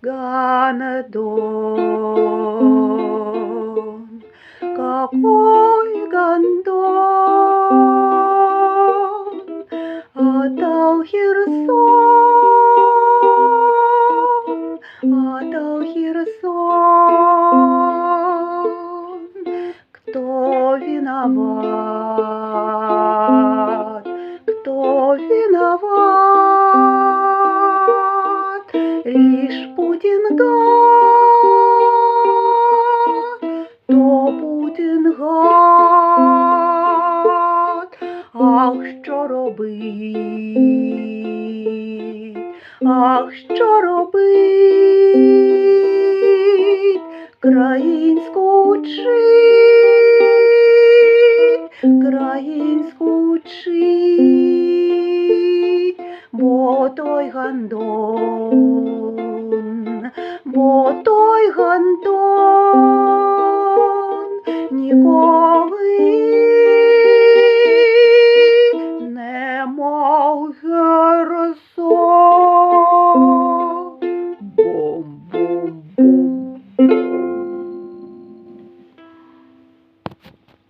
Херсонедон. Какой гондон отдал Херсон, отдал Херсон. Кто виноват? Кто виноват? Ах, що робить? Ах, що робить? Країнську вчить, країнську вчить, бо той гандон, бо той гандон